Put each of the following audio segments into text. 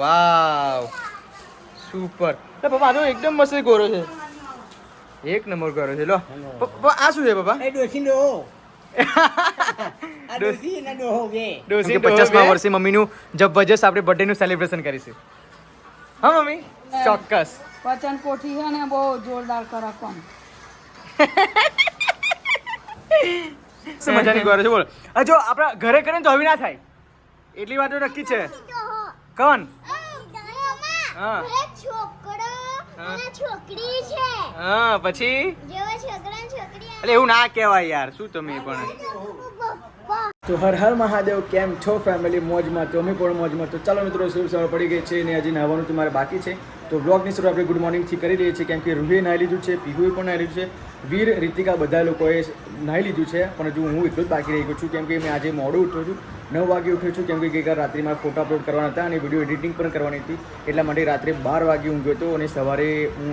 વાવ. Super. લે પપ્પા આ તો એકદમ મસ્ત ગોરો છે. એક નંબર ગોરો છે લો. પપ્પા આ શું છે પપ્પા? એ ડોસી આ ડોસી ના ડોહો હોગે ડોસી પચાસમાં વર્ષે મમ્મીનું જબરજસ્ત આપણે બર્થડેનું સેલિબ્રેશન કરીશું. હા મમ્મી? ચોક્કસ. વચન કોઠી છે ને બહુ જોરદાર કરે કોમ શું મજાની ગોરો છે બોલો. આ જો આપણા ઘરે કરે ને તો હવે ના થાય. એટલી વાતો નક્કી છે. કોણ? હા. છોકરો હા. અને છોકરી છે. હા પછી? જેવા છોકરા છોકરી એટલે એવું ના કહેવાય યાર શું તમે પણ? તો હર હર મહાદેવ કેમ છો ફેમિલી મોજમાં તો અમે પણ મોજમાં તો ચાલો મિત્રો શુભ સવાર પડી ગઈ છે અને હજી નાહવાનું તમારે બાકી છે. તો બ્લોગની શરૂ આપણે ગુડ મોર્નિંગથી કરી રહીએ છીએ કેમ કે રૂહે નાહી લીધું છે પીહુએ પણ નાહી લીધું છે. વીર રીતિકા બધા લોકોએ નાહી લીધું છે. પણ હજુ હું એટલું જ બાકી રહી ગયો છું. કેમ કે મેં આજે મોડું ઉઠ્યો છું. નવ વાગે ઉઠ્યો છું. કેમ કે ગઈકાલ રાત્રે મારે ફોટો અપલોડ કરવાના હતા અને વીડિયો એડિટિંગ પણ કરવાની હતી. એટલા માટે રાત્રે બાર વાગે ઊંઘ્યો હતો અને સવારે હું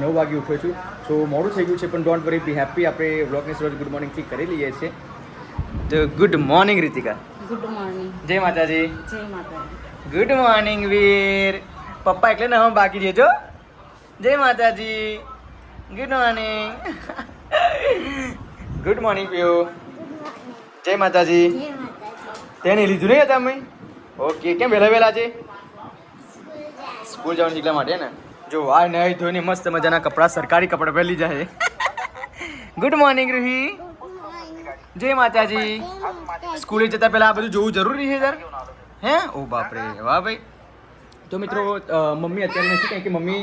નવ વાગે ઉઠ્યો છું. સો મોડું થઈ ગયું છે પણ ડોન્ટ વરી બી હેપી આપણે બ્લોગની શરૂઆત ગુડ મોર્નિંગથી કરી લઈએ છીએ. તો good morning Ritika. Good morning જય માતાજી. જય માતા ગુડ મોર્નિંગ વીર. પપ્પા એટલે નવા બાકી રહેજો જય માતાજી. ગુડ મોર્નિંગ ગુડ મોર્નિંગ પીઓ જય માતાજી તેને લીધું નહીં હતા અમે ઓકે કેમ વહેલા વહેલા છે? સ્કૂલ જવાનું એટલા માટે ને? જો આ નહીં ધોઈને મસ્ત મજાના કપડાં સરકારી કપડાં પહેરી જાય. ગુડ મોર્નિંગ રૂહી જય માતાજી સ્કૂલે જતા પહેલા આ બધું જોવું જરૂરી છે સર હે? ઓ બાપરે વાહ ભાઈ. તો મિત્રો મમ્મી અત્યારે નથી, કારણ કે મમ્મી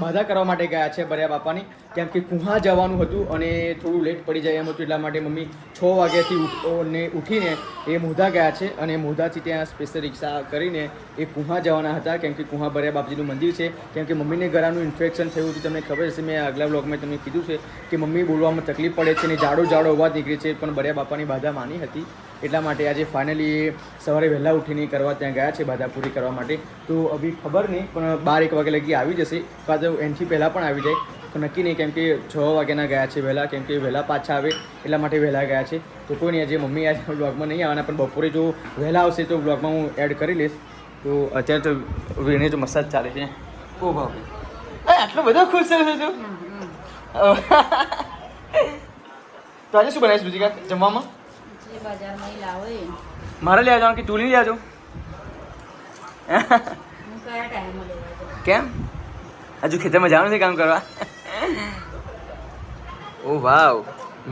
બાધા કરવા માટે ગયા છે બર્યા બાપાની. કેમ કે કુહા જવાનું હતું અને થોડું લેટ પડી જાય એમ હતું, એટલા માટે મમ્મી છ વાગ્યાથી ને ઉઠીને એ મોધા ગયા છે અને મોધાથી ત્યાં સ્પેશિયલ રિક્ષા કરીને એ કુહા જવાના હતા, કેમ કે કુહા બર્યા બાપજીનું મંદિર છે. કેમ કે મમ્મીને ગળાનું ઇન્ફેક્શન થયું હતું, તમને ખબર હશે, મેં આગલા બ્લોગમાં તમને કીધું છે કે મમ્મી બોલવામાં તકલીફ પડે છે અને જાડો જાડો અવાજ નીકળે છે, પણ બર્યા બાપાની બાધા માની હતી. એટલા માટે આજે ફાઇનલી સવારે વહેલા ઉઠીને કરવા ત્યાં ગયા છે બાધા પૂરી કરવા માટે. તો અભી ખબર નહીં પણ બાર એક વાગે લગી આવી જશે. કાં તો એનાથી પહેલાં પણ આવી જાય. તો નક્કી નહીં કેમ કે છ વાગ્યાના ગયા છે વહેલા કેમ કે વહેલા પાછા આવે એટલા માટે વહેલા ગયા છે. તો કોઈ નહીં આજે મમ્મી આજે બ્લોગમાં નહીં આવવાના પણ બપોરે જો વહેલા આવશે તો બ્લોગમાં હું એડ કરી લઈશ. તો અત્યારે તો એને તો મસાજ ચાલે છે. ઓ એ આટલો બધો ખુશ છે તું? તો આજે શું બનાવીશ બીજી કાંઈ જમવામાં? બજારમાં લાવો મારે લઈ આવજો કે તું લઈ આવજો. કેમ? હજુ ખેતરમાં જવાનું છે કામ કરવા? ઓ વાવ.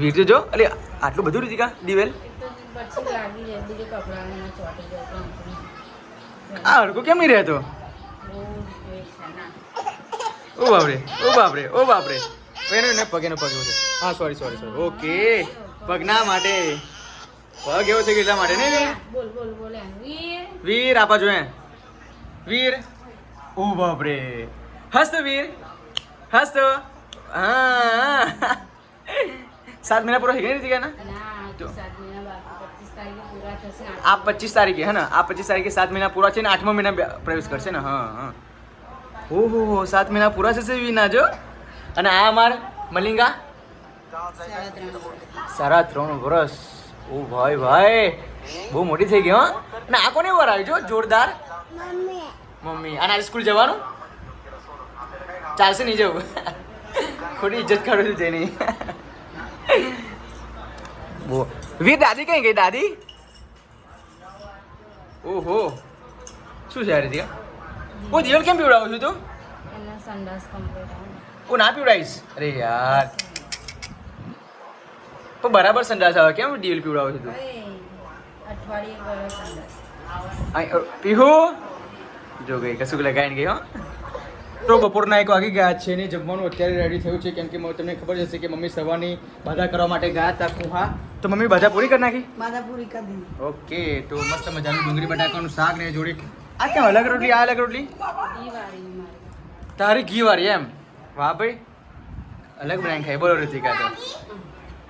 વીર જો અરે આટલું બધું રીતિકા દિવેલ? એને આ હડકો કેમ નહીં રહેતો? ઓ બાપરે ઓ બાપરે ઓ બાપરે. એનો ને પગ એનો પગ હા સોરી સોરી સોરી ઓકે પગના માટે. પગ એવો છે કે એટલા માટે ને વીર? બોલ બોલ બોલ વીર? વીર આપા જોઈએ વીર? ઓ બાપરે. હસ તો વીર. હસ હા. સાત મહિના પૂરા થઈ ગયા નથી ગયા ના તો. હજુ સાત મહિના બાકી. પચીસ તારીખે પૂરા થશે આ પચીસ તારીખે હે ને? આ પચીસ તારીખે સાત મહિના પૂરા છે ને આઠમા મહિના પ્રવેશ કરશે ને હા હા. ઓહો હો સાત મહિના પૂરા થશે વિના જો. અને આ અમાર મલિંગા? સાડા ત્રણ વર્ષ. ઓ ભાઈ ભાઈ બહુ મોટી થઈ ગઈ હો. ના આ કોને વાર આવી જો જોરદાર. મમ્મી. મમ્મી. અને આજે સ્કૂલ જવાનું? ચાલશે નહીં જવું. ખોટી ઇજ્જત કરું છું તેની બો વીર દાદી કઈ ગઈ દાદી? ઓહો. શું છે આ રીતે? ઓ દિવેલ કેમ પીવડાવું છું તું? ઓ ના પીવડાવીશ. અરે યાર. પણ બરાબર સંડાસ આવે. કેમ ડીલ પીવડાવો છો તું? પીહુ? જો ગઈ કશું લગાવીને ગઈ હો. તો બપોરના એક વાગી ગયા છે ને જમવાનું. અત્યારે રેડી થયું છે. કેમ કે તમને ખબર જ હશે કે મમ્મી સવારની બાધા કરવા માટે ગયા હતા કુહા. તો મમ્મી બાધા પૂરી કરી નાખી? બાધા પૂરી કરી દીધી. ઓકે તો મસ્ત મજાનું ડુંગળી બટાકાનું શાક ને જોડે. આ કેમ અલગ રોટલી આ અલગ રોટલી? તારી ઘી વાળી એમ? વાહ ભાઈ. અલગ બનાવી ખાઈ બોલો રીતિકા તો.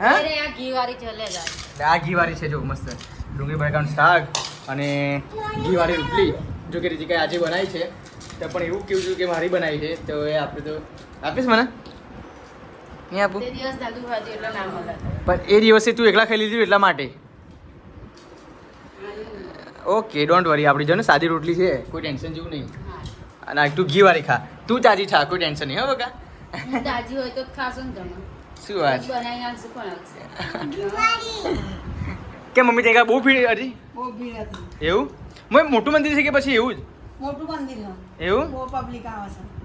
આ ઘી વાળી ચલે જાય એટલે આ ઘી વાળી છે જો મસ્ત. ડુંગળી બટાકાનું શાક અને ઘીવાળી રોટલી. જો કે રીતિકા આજે બનાવી છે તો પણ એવું કેવું છું કે મારી બનાવી છે. તો એ આપણે તો આપીશ મને? નહીં આપું? પણ એ દિવસે તું એકલા ખાઈ લીધું એટલા માટે? ઓકે ડોન્ટ વરી આપણી જો ને સાદી રોટલી છે કોઈ ટેન્શન જેવું નહીં. અને તું ઘીવાળી ખા. તું તાજી ખા કોઈ ટેન્શન નહીં હો બકા. તાજી હોય તો ખાશો ને તમે. શું વાત? છે? બનાવી નાખશું કોણ આવશે કે મમ્મી ત્યાં બહુ ભીડ હતી? બહુ ભીડ હતી. એવું? મેં મોટું મંદિર છે કે પછી એવું જ? મોટું મંદિર એવું? બહુ પબ્લિક આવે છે.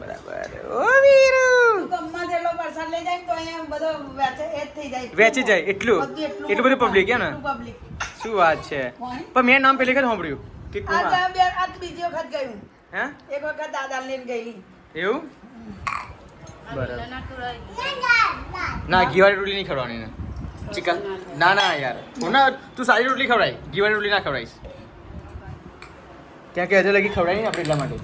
બરાબર. ઓ વીરુ! ગમમાં જેટલો પ્રસાદ લઈ જાય તો અહીંયા બધો વેચે એ જ થઈ જાય. વેચી જાય એટલું? એટલું બધું પબ્લિક એમ ને? પબ્લિક શું વાત છે? પણ મેં નામ પેલી વખત સાંભળ્યું કે આ બે- આ બીજી વખત ગયું. હે? એક વખત દાદા લઈને ગયેલી. એવું? ના ના ઘીવાળી રોટલી નહીં ખવડાવવાની ને ચિકન. ના ના યાર. હું ના તું સારી રોટલી ખવડાય. ઘીવાળી રોટલી ના ખવડાવીશ. ત્યાં કે હજુ લગી ખવડાવી ને આપણે એટલા માટે.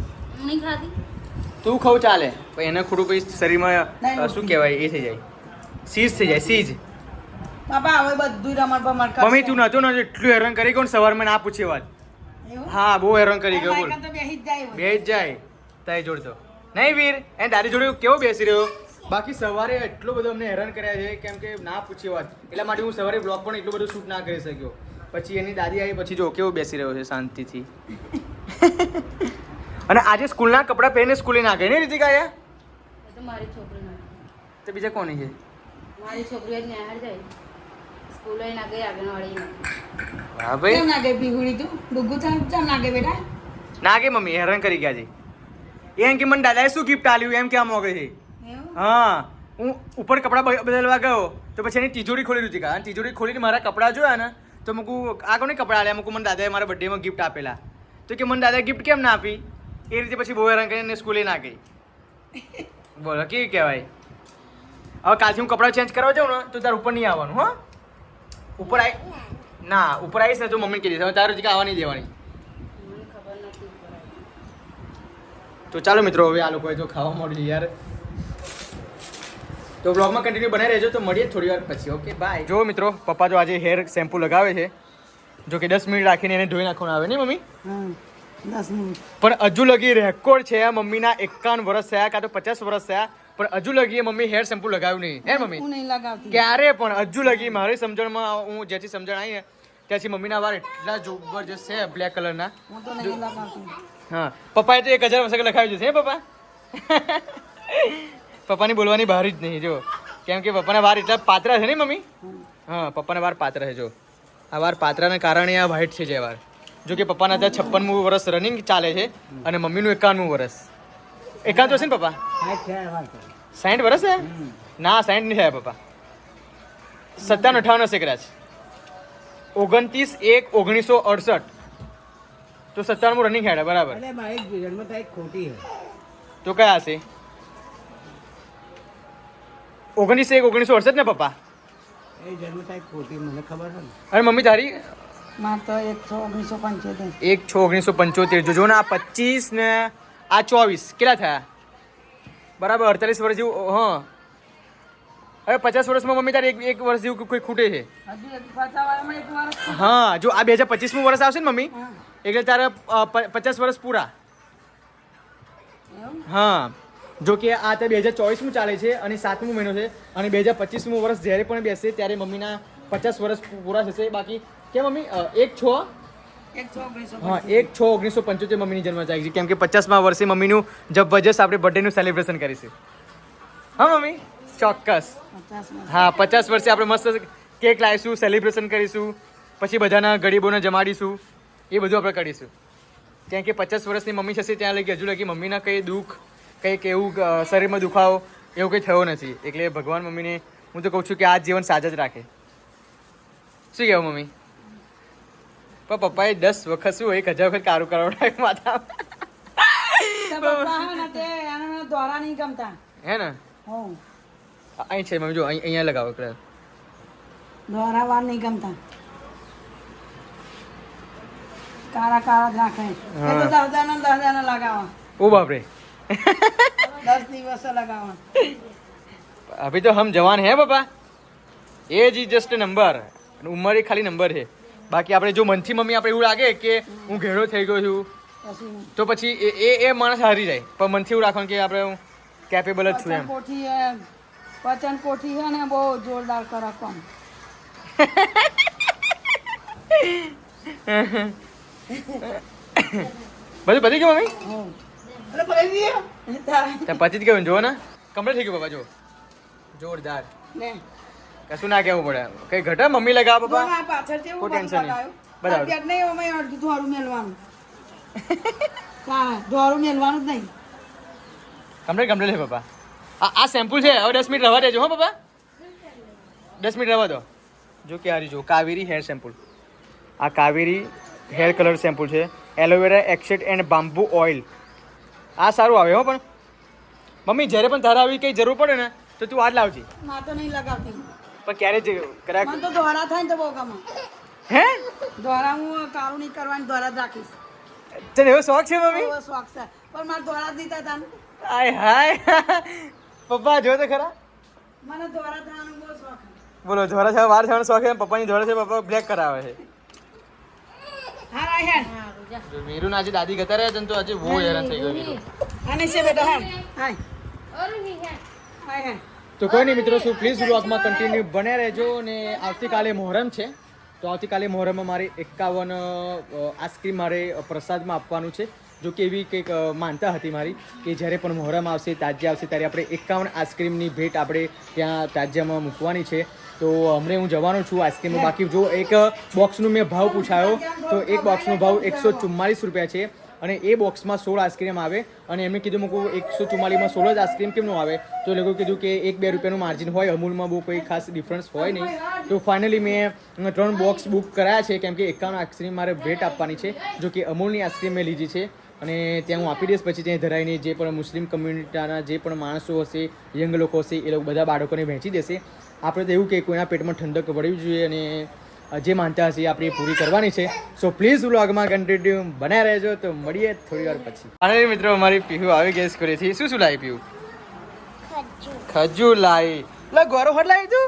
તું ખવ ચાલે. પણ એને ખોટું પછી શરીરમાં શું કહેવાય? એ થઈ જાય. સીઝ થઈ જાય સીઝ. બાપા હવે બધું રમણ પર કરશે. મમ્મી તું નતો ને એટલું હેરાન કરી કોણ સવારમાં ના પૂછે વાત. હા બહુ હેરાન કરી ગયો બોલ. માયકા જ જાય બે જ જાય. તારી જોડતો નહીં વીર એ દાદી જોડે કેવો બેસી રહ્યો? બાકી સવારે એટલો બધો અમને હેરાન કર્યા છે કેમ કે ના પૂછી વાત. એટલા માટે હું સવારે બ્લોગ પણ એટલું બધું શૂટ ના કરી શક્યો. પછી એની દાદી આવી પછી જો કેવો બેસી રહ્યો છે શાંતિથી. અને આજે સ્કૂલના કપડાં પહેરીને સ્કૂલે ના ગઈ ને રીતિકા આયા મારી છોકરી તો બીજા કોની છે? મારી છોકરી જ નિહાળ જાય. સ્કૂલે ના ગઈ આંગણવાડી ના હા કેમ ભાઈ. ના ગઈ પીહુડી તું? ડુગુ થાય કેમ ના ગઈ બેટા? ના ગઈ મમ્મી હેરાન કરી ગયા છે. એમ કે મને દાદાએ શું ગિફ્ટ આલ્યું એમ કહેવા માંગે છે. હા. હું ઉપર કપડાં બદલવા ગયો તો પછી એની તિજોરી ખોલી દીધી. અને તિજોરી ખોલીને મારા કપડાં જોયા ને તો મૂકું આ કોને કપડાં આલ્યા મૂકું મને દાદાએ મારા બર્થડેમાં ગિફ્ટ આપેલા. તો કે મને દાદાએ ગિફ્ટ કેમ ના આપી? એ રીતે પછી બહુ હેરાન કરીને સ્કૂલે ના ગઈ. બોલો કેવી કહેવાય? હવે કાલથી હું કપડાં ચેન્જ કરવા જાઉં ને તો તાર ઉપર નહીં આવવાનું હો. ઉપર આવી ના ઉપર આવીશ ને તો મમ્મી દઈશ. હવે તારું આવવા નહીં દેવાની મને ખબર નથી ઉપર આવી. તો ચાલો મિત્રો હવે આ લોકોએ તો ખાવા મળ્યું યાર. તો બ્લોગમાં કન્ટિન્યુ બનાવી રહેજો તો મળીએ થોડી વાર પછી ઓકે બાય જો મિત્રો પપ્પા જો આજે હેર શેમ્પુ લગાવે છે. જો કે દસ મિનિટ રાખીને એને ધોઈ નાખવાનું આવે નહીં મમ્મી? પણ હજુ લગી રેકોર્ડ છે મમ્મીના એકાવન વર્ષ થયા કાં તો પચાસ વર્ષ થયા પણ હજુ લગી એ મમ્મી હેર શેમ્પુ લગાવ્યું નહીં. હે મમ્મી? હું નહીં લગાવતી. ક્યારે પણ હજુ લગી મારી સમજણમાં હું જ્યાંથી સમજણ આવી ત્યાંથી મમ્મીના વાળ એટલા જબરજસ્ત છે બ્લેક કલરના હું. પપ્પાએ તો એક હજાર વર્ષ લખાવી છે પપ્પા? પપ્પાની બોલવાની બહાર જ નહીં જો કેમ કે પપ્પાના વાર એટલા પાત્રા છે ને મમ્મી? હા પપ્પાના વાર પાત્ર છે જો આ વાર પાતરાના કારણે આ વ્હાઇટ છે જે વાર જો કે પપ્પાના ત્યાં છપ્પનમું વર્ષ રનિંગ ચાલે છે અને મમ્મીનું એકાવનમું વર્ષ એકાવન હશે ને પપ્પા? સાઠ વર્ષ છે? ના સાઠ નહીં થયા પપ્પા. સત્તાવન અઠાવન હશે કદાચ. ઓગણત્રીસ એક ઓગણીસો અડસઠ. તો સત્તાવનમું રનિંગ હેડ બરાબર. અરે મારી જન્મ તારીખ ખોટી છે તો કયા હશે? ઓગણીસ એક ઓગણીસો અડસઠ ને પપ્પા? એ જન્મ તારીખ ખોટી મને ખબર છે ને. મમ્મી તારી? એક છ ઓગણીસો પંચોતેર. જો ને આ પચીસ ને આ ચોવીસ. કેટલા થયા? બરાબર અડતાલીસ વર્ષ જેવું હા. અરે પચાસ વર્ષમાં મમ્મી તારી એક એક વર્ષ જેવું કોઈ ખૂટે છે? હજુ હજુ પાછા વાળામાં એક વાર હા જો આ બે હજાર પચીસમું વર્ષ આવશે ને મમ્મી? એટલે તારા પચાસ વર્ષ પૂરા. હા. જો કે આ તે બે હજાર ચોવીસમું ચાલે છે અને સાતમું મહિનો છે અને બે હજાર પચીસમું વર્ષ જ્યારે પણ બેસે ત્યારે મમ્મીના પચાસ વર્ષ પૂરા થશે. બાકી કે મમ્મી એક છો? હા એક છ ઓગણીસો પંચોતેર મમ્મીની જન્મ થાય છે. કેમ કે પચાસમાં વર્ષે મમ્મીનું જબરજસ્ત આપણે બર્થડેનું સેલિબ્રેશન કરીશું હા મમ્મી? ચોક્કસ. હા પચાસ વર્ષે આપણે મસ્ત કેક લાવીશું સેલિબ્રેશન કરીશું પછી બધાના ગરીબોને જમાડીશું. એ બધું આપણે કરીશું ત્યાં કે પચાસ વર્ષની મમ્મી થશે ત્યાં લગી હજુ લગી મમ્મીના કંઈ દુઃખ કંઈક એવું શરીરમાં દુખાવો એવું કંઈ થયો નથી. એટલે ભગવાન મમ્મીને હું તો કહું છું કે આ જીવન સાજા જ રાખે. શું કહેવું મમ્મી? પણ પપ્પાએ દસ વખત શું એક હજાર વખત કારું કરાવડાવ્યું માતા હે ને તે એને દોરા નહીં ગમતા. હે ને? અહીં છે મમ્મી જો અહીં અહીંયા લગાવો કલર દોરા વાર નહીં ગમતા. કારા કારા જ નાખે એ તો દસ દસ દાના લગાવવા. ઓ બાપરે. દસ દિવસ લગાવવા. અભી તો હમ જવાન હે બાપા એજ ઇઝ જસ્ટ નંબર ઉંમર એ ખાલી નંબર છે. બાકી આપણે જો મનથી મમ્મી આપણે એવું લાગે કે હું ઘેડો થઈ ગયો છું તો પછી એ એ માણસ હારી જાય. પણ મનથી એવું રાખવાનું કે આપણે હું કેપેબલ જ છું એમ. પચન કોઠી છે ને બહુ જોરદાર કરકવાનું બધું પતી ગયું મમ્મી? પતી જ ગયું જો ને. કમ્પ્લીટ થઈ ગયું બાબા જો જોરદાર. કશું ના કેવું પડે. કઈ ઘટા? મમ્મી લગા પપ્પા. પાછળ ટેન્શન નહીં. બરાબર. અત્યારે નહીં અમે અડધું ધોરું મેલવાનું. જ નહીં. કમ્પ્લીટ કમ્પ્લીટ છે પપ્પા. આ સેમ્પલ છે. હવે દસ મિનિટ રહેવા દેજો હો પપ્પા. દસ મિનિટ રવા દો. જો કે આ જો કાવેરી હેર સેમ્પલ આ કાવેરી હેર કલર શેમ્પૂ છે aloe vera extract and bamboo oil. આ સારું આવે હો પણ. મમ્મી જ્યારે પણ તારા આવી કંઈ જરૂર પડે ને તો તું આજ લાવજી. માં તો નહીં લગાવતી. પણ ક્યારે જ કરાક મને તો દ્વારા થાય ને તો બહુ ગમે. હે? દ્વારા હું કાળું નહીં કરવાની દોરા જ રાખીશ. તને એવો શોખ છે મમ્મી? એવો શોખ છે. પણ મારે દ્વારા દીધા હતા. આય હાય. પપ્પા જો તો ખરા? મને દ્વારા થવાનો બહુ શોખ બોલો ધોરા છે વાર થવાનો શોખ છે પપ્પાની ધોરા છે પપ્પા બ્લેક કરાવે છે. હા રાય હેડ. સારું જા જો વીરુના આજે દાદી ગતા રહ્યા તો આજે બહુ હેરાન થઈ ગયો વીરુ અને છે બેટા હેડ. હાય. ઓરું હી હે હાય હેડ. તો કોઈ નહીં મિત્રો શું પ્લીઝ વ્લોગમાં કન્ટિન્યુ બને રહેજો અને આવતીકાલે મોહરમ છે. તો આવતીકાલે મોહરમમાં મારે એકાવન આઈસ્ક્રીમ મારે પ્રસાદમાં આપવાનું છે. જો કે એવી કંઈક માનતા હતી મારી કે જ્યારે પણ મોહરમ આવશે તાજ્ય આવશે ત્યારે આપણે એકાવન આઈસ્ક્રીમની ભેટ આપણે ત્યાં તાજ્યમાં મૂકવાની છે. તો હમણાં હું જવાનો છું આઈસ્ક્રીમનો. બાકી જો એક બોક્સનું મેં ભાવ પૂછાયો તો એક બોક્સનો ભાવ એકસો ચુમ્માલીસ રૂપિયા છે અને એ બોક્સમાં સોળ આઈસ્ક્રીમ આવે અને એમણે કીધું મૂકું એકસો ચુમ્માલીસમાં સોળ જ આઈસ્ક્રીમ કેમનું આવે? તો એ લોકોએ કીધું કે એક બે રૂપિયાનું માર્જિન હોય અમૂલમાં બહુ કોઈ ખાસ ડિફરન્સ હોય નહીં. તો ફાઇનલી મેં ત્રણ બોક્સ બુક કરાયા છે કેમ કે એકાવન આઈસ્ક્રીમ મારે ભેટ આપવાની છે જો કે અમૂલની આઈસ્ક્રીમ મેં લીધી છે અને ત્યાં હું આપી દઈશ પછી ત્યાં ધરાઈને જે પણ મુસ્લિમ કમ્યુનિટીના જે પણ માણસો હશે યંગ લોકો હશે એ લોકો બધા બાળકોને વહેંચી દેશે. આપણે તો એવું કે કોઈના પેટમાં ઠંડક વળવી જોઈએ અને જે માનતા હશે આપણે પૂરી કરવાની છે. સો પ્લીઝ વ્લોગમાં કન્ટિન્યુ બનાવી રહેજો તો મળીએ થોડી વાર પછી. અરે મિત્રો અમારી પીહુ આવી ગેસ કરી હતી શું શું લાવી પીહુ? ખજૂર. લાવી લે ગોરો હોટ લાવી તું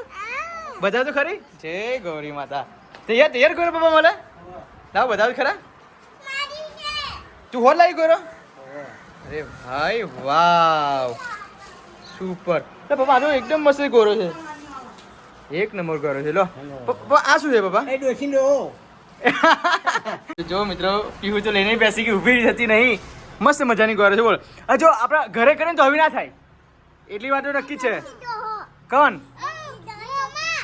બધા તો ખરી? જય ગૌરી માતા. તૈયાર તૈયાર ગોરો બાબા મને લાવ બધા ખરા. તું હોટ લાવી ગોરો? અરે ભાઈ વાવ. સુપર લે પપ્પા આ એકદમ મસ્ત ગોરો છે. એક નંબર કરો છે લો. આ શું છે બાબા જો મિત્રો પીવું તો લઈને બેસી ગઈ ઊભી હતી નહીં. મસ્ત મજાની ગોરે છે બોલ. જો આપણા ઘરે કરે તો હવે ના થાય. એટલી વાતો નક્કી છે. કોણ?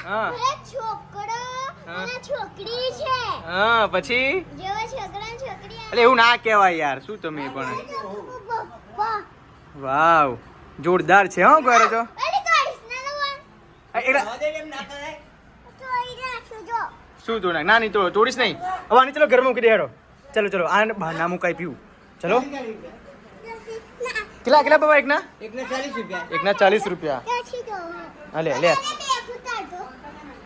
હા. છોકરી હા પછી? એટલે એવું ના કહેવાય યાર શું તમે પણ? વાવ. જોરદાર છે હો કરો છો શું તોડ ના નહીં તોડ તોડીશ નહીં હવે આની ચલો ઘરમાં મૂકી દે હેડો ચલો ચલો આ બહાના મુકાઈ પીવું ચલો કેટલા કેટલા બાબા એકના એકના ચાલીસ રૂપિયા એકના ચાલીસ રૂપિયા અલે લે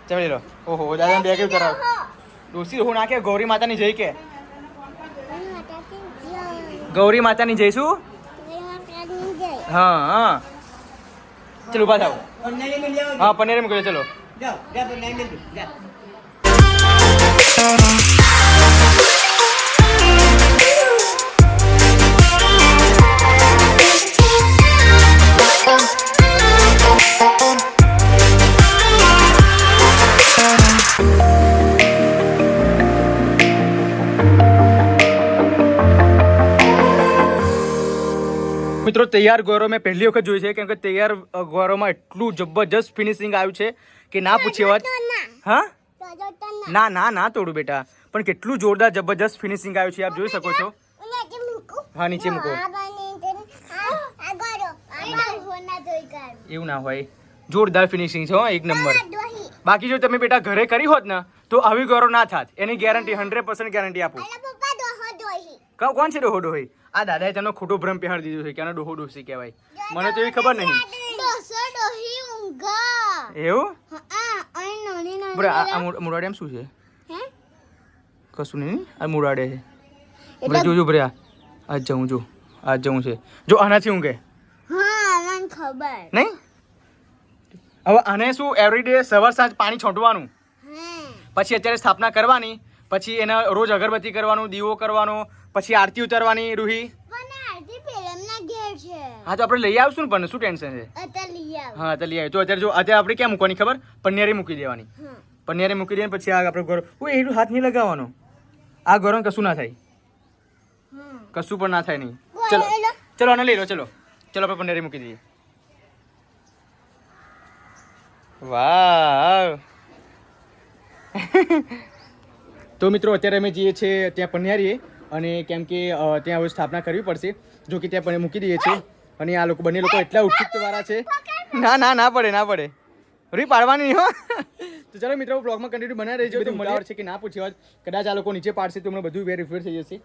ચમડી લો ઓહો દાદા બે કેવું કરાવ ડોસી હું નાખે ગૌરી માતાની જઈ કે ગૌરી માતાની જઈશું હા હા ચલો ઉભા થાવ હા પનીર મૂકી ચલો જાઓ જાઓ પનીર મૂકી જાઓ મિત્રો તૈયાર ગોરો મેં પહેલી વખત જોઈ છે કેમ કે તૈયાર ગોરોમાં એટલું જબરજસ્ત ફિનિશિંગ આવ્યું છે કે ના પૂછી વાત. હા? ના ના ના તોડું બેટા. પણ કેટલું જોરદાર જબરજસ્ત ફિનિશિંગ આવ્યું છે આપ જોઈ શકો છો. હા નીચે મૂકો. એવું ના હોય. જોરદાર ફિનિશિંગ છે હો એક નંબર. બાકી જો તમે બેટા ઘરે કરી હોત ને તો આવી ગોરો ના થાત. એની ગેરંટી હંડ્રેડ પર્સન્ટ ગેરંટી આપું. ક- કોણ છે ડોહો ડોહી આ દાદાએ તેનો ખોટો ભ્રમ પહેરાડી દીધો છે કે આનો ડોહો ડોસી કહેવાય. મને તો એવી ખબર નહીં. એવું? મુરાડે એમ શું છે? કશું નહીં આ મુરાડે છે. બરે જોજો બરે આ આ જવું જો આ જવું છે. જો આનાથી ઊંઘે ખબર. નહીં? હવે આને શું એવરીડે સવાર સાંજ પાણી છોંટવાનું? પછી અત્યારે સ્થાપના કરવાની પછી એના રોજ અગરબત્તી કરવાનું દીવો કરવાનો પછી આરતી ઉતારવાની રૂહી પણ આરતી પેલમના ઘેર છે હા તો આપણે લઈ આવશું ને પણ શું ટેન્શન છે? હા તો લઈ આવી. તો અત્યારે જો અત્યારે આપણે ક્યાં મૂકવાની ખબર? પન્યારી મૂકી દેવાની. પન્યારી મૂકી દઈએ પછી આ આપણે ગોર હું એટલું હાથ નહીં લગાવવાનો. આ ઘરો કશું ના થાય. કશું પણ ના થાય નહીં. ચલો ચલો આને લઈ લો ચલો. ચલો આપણે પંડેરી મૂકી દઈએ. વાવ. તો મિત્રો અત્યારે અમે જઈએ છીએ ત્યાં પન્યારીએ અને કેમ કે ત્યાં હવે સ્થાપના કરવી પડશે. જો કે ત્યાં પણ મૂકી દઈએ છીએ. અને આ લોકો બંને લોકો એટલા ઉત્સુકતાવાળા છે. ના ના ના પડે ના પડે. રી પાડવાની નહીં હો. તો ચાલો મિત્રો બ્લોગમાં કન્ટિન્યુ બનાવી રહેજો. તો મળ્યા છે કે ના પૂછી હોત કદાચ આ લોકો નીચે પાડશે તો મને બધું વેરીફાઈ થઈ જશે.